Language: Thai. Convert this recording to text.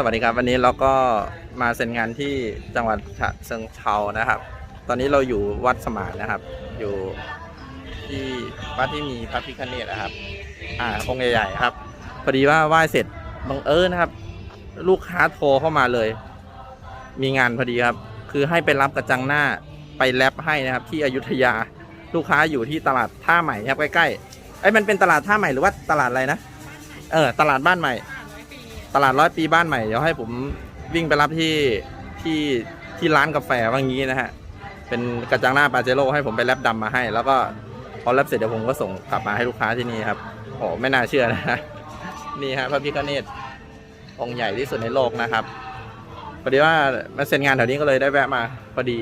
สวัสดีครับวันนี้เราก็มาเซ็นงานที่จังหวัดฉะเชิงเทรานะครับ ตอนนี้เราอยู่วัดสมานนะครับ อยู่ที่วัดที่มีพระพิฆเนศนะครับ อ่าองค์ใหญ่ๆครับ พอดีว่าไหว้เสร็จบังเอิญนะครับ ลูกค้าโทรเข้ามาเลย มีงานพอดีครับ คือให้ไปรับกระจังหน้าไปแรปให้นะครับ ที่อยุธยาลูกค้าอยู่ที่ตลาดท่าใหม่ครับใกล้ๆไอ้มันเป็นตลาดท่าใหม่หรือว่าตลาดอะไรนะเออตลาดบ้านใหม่ ตลาดร้อยปีบ้านใหม่ เดี๋ยวให้ผมวิ่งไปรับที่ที่ที่ร้านกาแฟว่างี้นะฮะ เป็นกระจังหน้าปาเจโร่ให้ผมไปแลบดำมาให้ แล้วก็พอแลบเสร็จเดี๋ยวผมก็ส่งกลับมาให้ลูกค้าที่นี่ครับโอ้ไม่น่าเชื่อนะฮะนี่ฮะพระพิฆเนศองค์ใหญ่ที่สุดในโลกนะครับพอดีว่ามาเซ็นงานแถวนี้ก็เลยได้แวะมาพอดี